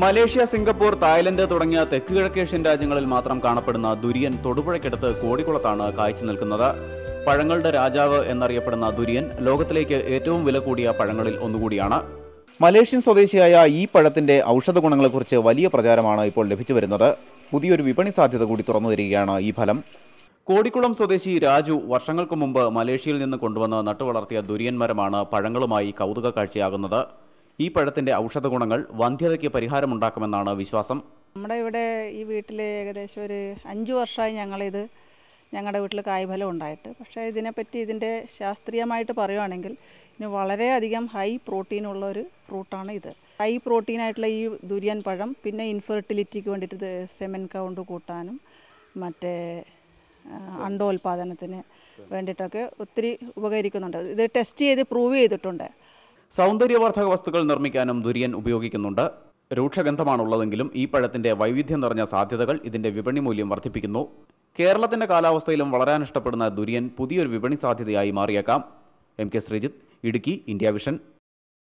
Malaysia Singapore Thailand തുടങ്ങിയ തെക്ക് കിഴക്കേഷ്യൻ രാജ്യങ്ങളിൽ മാത്രം കാണപ്പെടുന്ന ദുരിയൻ തൊടുപുഴയ്ക്കടുത്ത് കോടിക്കുളത്താണ് കാഴ്ച നിൽക്കുന്നത്. പഴങ്ങളുടെ രാജാവ് എന്നറിയപ്പെടുന്ന ദുരിയൻ ലോകത്തിലേക്ക് ഏറ്റവും വില കൂടിയ പഴങ്ങളിൽ ഒന്നുകൂടിയാണ്. മലേഷ്യൻ സ്വദേശിയായ ഈ പഴത്തിന്റെ ഔഷധ ഗുണങ്ങളെക്കുറിച്ച് വലിയ പ്രചാരമാണ് ഇപ്പോൾ ലഭിച്ചു വരുന്നത്. പുതിയൊരു വിപണി സാധ്യത കൂടി തുറന്നു തരികയാണ് ഈ ഫലം. കോടിക്കുളം സ്വദേശി രാജു വർഷങ്ങൾക്ക് മുമ്പ് മലേഷ്യയിൽ നിന്ന് കൊണ്ടുവന്ന് നട്ടുവളർത്തിയ ദുര്യൻ മരമാണ് പഴങ്ങളുമായി കൗതുക കാഴ്ചയാകുന്നത് ഈ പഴത്തിന്റെ ഔഷധ ഗുണങ്ങൾ വന്ധ്യതയ്ക്ക് പരിഹാരമുണ്ടാക്കുമെന്നാണ് വിശ്വാസം. നമ്മുടെ ഇവിടെ ഈ വീട്ടിൽ ഏകദേശം ഒരു അഞ്ച് വർഷമായി ഞങ്ങളിത് ഞങ്ങളുടെ വീട്ടിൽ കായ്ഫലം ഉണ്ടായിട്ട്. പക്ഷേ ഇതിനെപ്പറ്റി ഇതിന്റെ ശാസ്ത്രീയമായിട്ട് പറയുവാണെങ്കിൽ ഇതിന് വളരെയധികം ഹൈ പ്രോട്ടീനുള്ള ഒരു ഫ്രൂട്ടാണ് ഇത്. ഹൈ പ്രോട്ടീനായിട്ടുള്ള ഈ ദുര്യൻ പഴം പിന്നെ ഇൻഫെർട്ടിലിറ്റിക്ക് വേണ്ടിയിട്ട് സെമൻ കൗണ്ട് കൂട്ടാനും മറ്റേ അണ്ടോൽപാദനത്തിന് വേണ്ടിയിട്ടൊക്കെ ഒത്തിരി ഉപകരിക്കുന്നുണ്ട്. ഇത് ടെസ്റ്റ് ചെയ്ത് പ്രൂവ് ചെയ്തിട്ടുണ്ട്. സൗന്ദര്യവർദ്ധക വസ്തുക്കൾ നിർമ്മിക്കാനും ദുര്യൻ ഉപയോഗിക്കുന്നുണ്ട്. രൂക്ഷഗന്ധമാണുള്ളതെങ്കിലും ഈ പഴത്തിന്റെ വൈവിധ്യം നിറഞ്ഞ സാധ്യതകൾ ഇതിന്റെ വിപണി മൂല്യം വർദ്ധിപ്പിക്കുന്നു. കേരളത്തിന്റെ കാലാവസ്ഥയിലും വളരാൻ ഇഷ്ടപ്പെടുന്ന ദുര്യൻ പുതിയൊരു വിപണി സാധ്യതയായി മാറിയേക്കാം. M K Sreejith Idukki India vision.